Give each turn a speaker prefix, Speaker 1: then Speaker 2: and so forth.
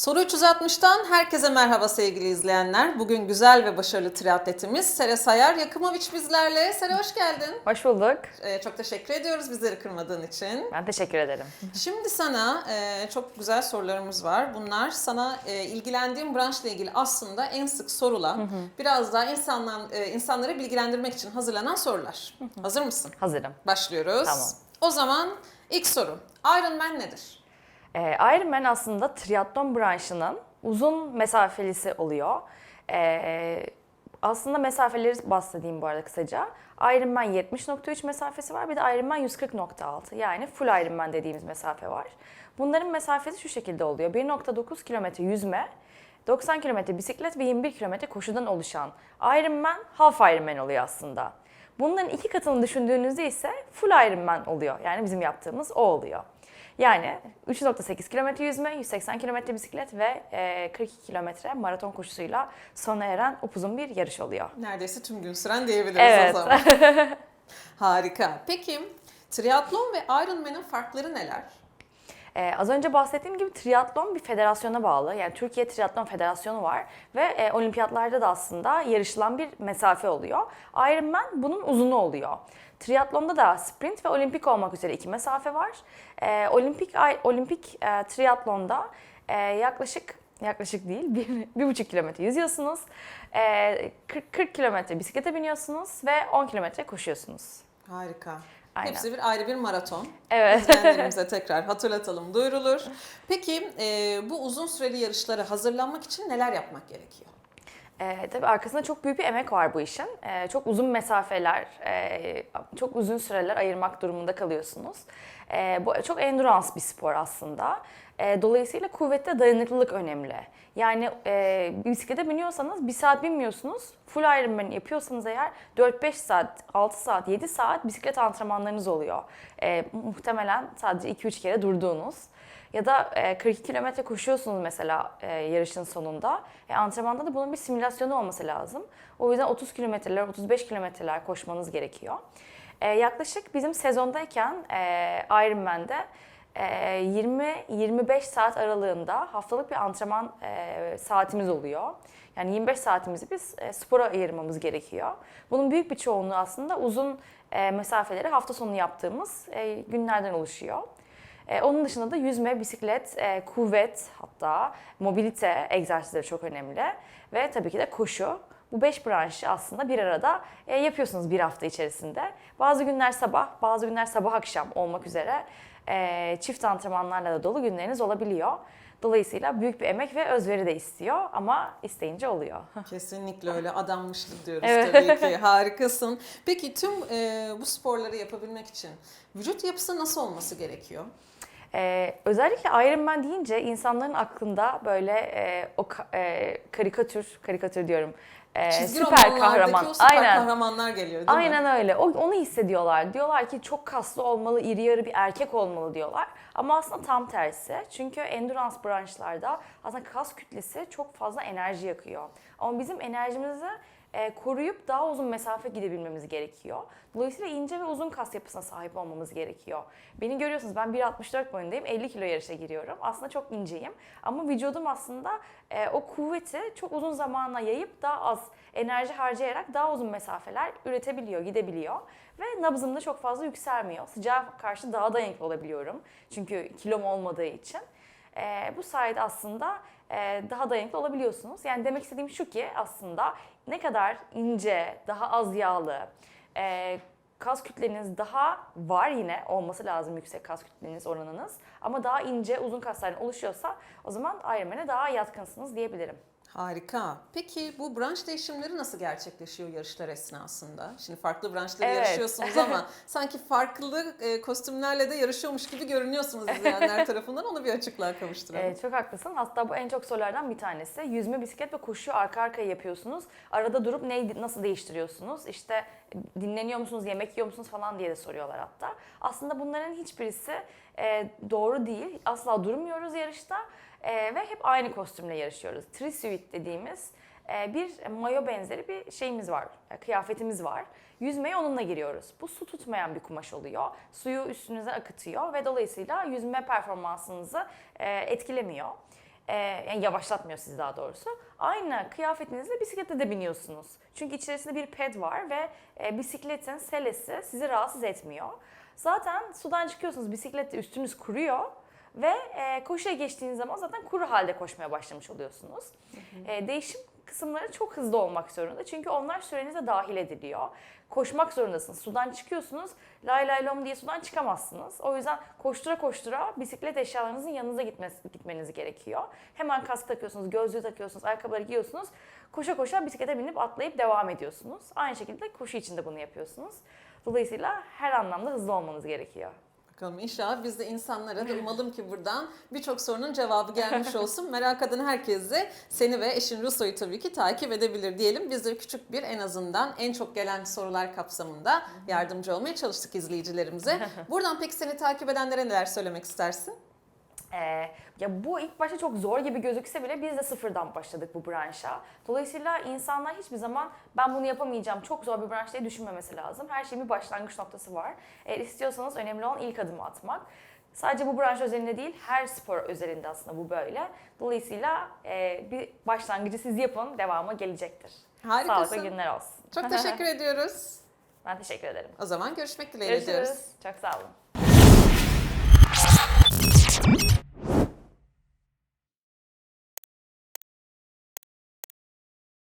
Speaker 1: Soru 360'tan herkese merhaba sevgili izleyenler. Bugün güzel ve başarılı triatletimiz Sere Sayar Yakımoviç bizlerle. Sere hoş geldin.
Speaker 2: Hoş bulduk.
Speaker 1: Ee, çok teşekkür ediyoruz bizleri kırmadığın için.
Speaker 2: Ben teşekkür ederim.
Speaker 1: Şimdi sana e, çok güzel sorularımız var. Bunlar sana e, ilgilendiğim branşla ilgili aslında en sık sorulan, biraz daha insanlar, e, insanları bilgilendirmek için hazırlanan sorular. Hazır mısın?
Speaker 2: Hazırım.
Speaker 1: Başlıyoruz.
Speaker 2: Tamam.
Speaker 1: O zaman ilk soru. Ironman nedir?
Speaker 2: Ee, Ironman aslında triatlon branşının uzun mesafelisi oluyor. Ee, aslında mesafeleri bahsedeyim bu arada kısaca. Ironman 70.3 mesafesi var bir de Ironman 140.6 yani full Ironman dediğimiz mesafe var. Bunların mesafesi şu şekilde oluyor. 1.9 kilometre yüzme, 90 kilometre bisiklet ve 21 kilometre koşudan oluşan Ironman half Ironman oluyor aslında. Bunların iki katını düşündüğünüzde ise full Ironman oluyor. Yani bizim yaptığımız o oluyor. Yani 3.8 kilometre yüzme, 180 kilometre bisiklet ve e, 42 kilometre maraton koşusuyla sona eren upuzun bir yarış oluyor.
Speaker 1: Neredeyse tüm gün süren diyebiliriz
Speaker 2: Evet.
Speaker 1: o zaman. Harika. Peki triatlon ve Ironman'in farkları neler?
Speaker 2: Ee, az önce bahsettiğim gibi triatlon bir federasyona bağlı. Yani Türkiye Triatlon Federasyonu var ve e, olimpiyatlarda da aslında yarışılan bir mesafe oluyor. Ironman bunun uzunu oluyor. Triatlonda da sprint ve olimpik olmak üzere iki mesafe var. Ee, olimpik olimpik e, triatlonda e, yaklaşık yaklaşık değil bir, bir buçuk kilometre yüzüyorsunuz. Ee, 40, 40 kilometre bisiklete biniyorsunuz ve 10 kilometre koşuyorsunuz.
Speaker 1: Harika.
Speaker 2: Aynen.
Speaker 1: Hepsi bir ayrı bir maraton.
Speaker 2: Evet.
Speaker 1: İzleyenlerimize tekrar hatırlatalım, duyurulur. Peki e, bu uzun süreli yarışlara hazırlanmak için neler yapmak gerekiyor?
Speaker 2: Ee, tabii arkasında çok büyük bir emek var bu işin. Ee, çok uzun mesafeler, e, çok uzun süreler ayırmak durumunda kalıyorsunuz. Ee, bu çok endurance bir spor aslında. Ee, dolayısıyla kuvvette dayanıklılık önemli. Yani e, bisiklete biniyorsanız bir saat binmiyorsunuz. Full Ironman yapıyorsanız eğer 4-5 saat, 6 saat, 7 saat bisiklet antrenmanlarınız oluyor. Ee, muhtemelen sadece 2-3 kere durduğunuz. Ya da e, 42 kilometre koşuyorsunuz mesela e, yarışın sonunda. E, antrenmanda da bunun bir simülasyonu olması lazım. O yüzden 30 kilometreler, 35 kilometreler koşmanız gerekiyor. E, yaklaşık bizim sezondayken e, Ironman'de e, 20-25 saat aralığında haftalık bir antrenman e, saatimiz oluyor. Yani 25 saatimizi biz e, spora ayırmamız gerekiyor. Bunun büyük bir çoğunluğu aslında uzun e, mesafeleri hafta sonu yaptığımız günlerden oluşuyor. Ee, onun dışında da yüzme, bisiklet, kuvvet hatta mobilite egzersizleri çok önemli. Ve tabii ki de koşu. Bu beş branşı aslında bir arada yapıyorsunuz bir hafta içerisinde. Bazı günler sabah, bazı günler sabah akşam olmak üzere e, çift antrenmanlarla da dolu günleriniz olabiliyor. Dolayısıyla büyük bir emek ve özveri de istiyor ama isteyince oluyor.
Speaker 1: Kesinlikle öyle adanmışlık diyoruz
Speaker 2: Evet.
Speaker 1: tabii ki. Harikasın. Peki tüm e, bu sporları yapabilmek için vücut yapısı nasıl olması gerekiyor?
Speaker 2: Ee, özellikle Iron Man deyince insanların aklında böyle e, o e, karikatür, karikatür diyorum, e,
Speaker 1: Çizgi
Speaker 2: süper kahraman.
Speaker 1: o süper
Speaker 2: Aynen.
Speaker 1: kahramanlar geliyor değil mi?
Speaker 2: Aynen öyle. O, onu hissediyorlar. Diyorlar ki çok kaslı olmalı, iri yarı bir erkek olmalı diyorlar. Ama aslında tam tersi. Çünkü endurance branşlarda aslında kas kütlesi çok fazla enerji yakıyor. Ama bizim enerjimizi e, koruyup daha uzun mesafe gidebilmemiz gerekiyor. Dolayısıyla ince ve uzun kas yapısına sahip olmamız gerekiyor. Beni görüyorsunuz ben 1.64 boyundayım, 50 kilo yarışa giriyorum. Aslında çok inceyim ama vücudum aslında e, o kuvveti çok uzun zamana yayıp daha az enerji harcayarak daha uzun mesafeler üretebiliyor, gidebiliyor. Ve nabzım da çok fazla yükselmiyor. Sıcağa karşı daha dayanıklı olabiliyorum. Çünkü kilom olmadığı için. E, bu sayede aslında e, daha dayanıklı olabiliyorsunuz. Yani demek istediğim şu ki aslında ne kadar ince, daha az yağlı, e, kas kütleniz daha var yine olması lazım yüksek kas kütleniz oranınız. Ama daha ince, uzun kasların oluşuyorsa o zaman Ironman'e daha yatkınsınız diyebilirim.
Speaker 1: Harika. Peki bu branş değişimleri nasıl gerçekleşiyor yarışlar esnasında? Şimdi farklı branşları
Speaker 2: Evet.
Speaker 1: yarışıyorsunuz ama sanki farklı e, kostümlerle de yarışıyormuş gibi görünüyorsunuz izleyenler tarafından. Onu bir açıklığa kavuşturalım.
Speaker 2: Evet, çok haklısın. Hatta bu en çok sorulardan bir tanesi. Yüzme, bisiklet ve koşu arka arkaya yapıyorsunuz. Arada durup neyi nasıl değiştiriyorsunuz? İşte dinleniyor musunuz, yemek yiyor musunuz falan diye de soruyorlar hatta. Aslında bunların hiçbirisi e, doğru değil. Asla durmuyoruz yarışta e, ve hep aynı kostümle yarışıyoruz. Trisuit dediğimiz e, bir mayo benzeri bir şeyimiz var, e, kıyafetimiz var. Yüzmeye onunla giriyoruz. Bu su tutmayan bir kumaş oluyor. Suyu üstünüze akıtıyor ve dolayısıyla yüzme performansınızı e, etkilemiyor. e, yani yavaşlatmıyor sizi daha doğrusu. Aynı kıyafetinizle bisiklete de biniyorsunuz. Çünkü içerisinde bir ped var ve e, bisikletin selesi sizi rahatsız etmiyor. Zaten sudan çıkıyorsunuz bisikletle üstünüz kuruyor ve e, koşuya geçtiğiniz zaman zaten kuru halde koşmaya başlamış oluyorsunuz. E, değişim kısımları çok hızlı olmak zorunda çünkü onlar sürenize dahil ediliyor. Koşmak zorundasınız. Sudan çıkıyorsunuz. Lay lay lom diye sudan çıkamazsınız. O yüzden koştura koştura bisiklet eşyalarınızın yanınıza gitmesi, gitmeniz gerekiyor. Hemen kask takıyorsunuz, gözlüğü takıyorsunuz, ayakkabıları giyiyorsunuz. Koşa koşa bisiklete binip atlayıp devam ediyorsunuz. Aynı şekilde koşu için de bunu yapıyorsunuz. Dolayısıyla her anlamda hızlı olmanız gerekiyor.
Speaker 1: Bakalım inşallah biz de insanlara da umalım ki buradan birçok sorunun cevabı gelmiş olsun. Merak eden herkes de seni ve eşin Ruso'yu tabii ki takip edebilir diyelim. Biz de küçük bir en azından en çok gelen sorular kapsamında yardımcı olmaya çalıştık izleyicilerimize. Buradan peki seni takip edenlere neler söylemek istersin?
Speaker 2: Ee, ya bu ilk başta çok zor gibi gözükse bile biz de sıfırdan başladık bu branşa. Dolayısıyla insanlar hiçbir zaman ben bunu yapamayacağım, çok zor bir branş diye düşünmemesi lazım. Her şeyin bir başlangıç noktası var. Eğer istiyorsanız önemli olan ilk adımı atmak. Sadece bu branş özelinde değil, her spor özelinde aslında bu böyle. Dolayısıyla e, bir başlangıcı siz yapın, devamı gelecektir.
Speaker 1: Harikasın.
Speaker 2: Sağlıklı günler olsun.
Speaker 1: Çok teşekkür ediyoruz.
Speaker 2: Ben teşekkür ederim.
Speaker 1: O zaman görüşmek dileğiyle diyoruz.
Speaker 2: Görüşürüz. Çok sağ olun.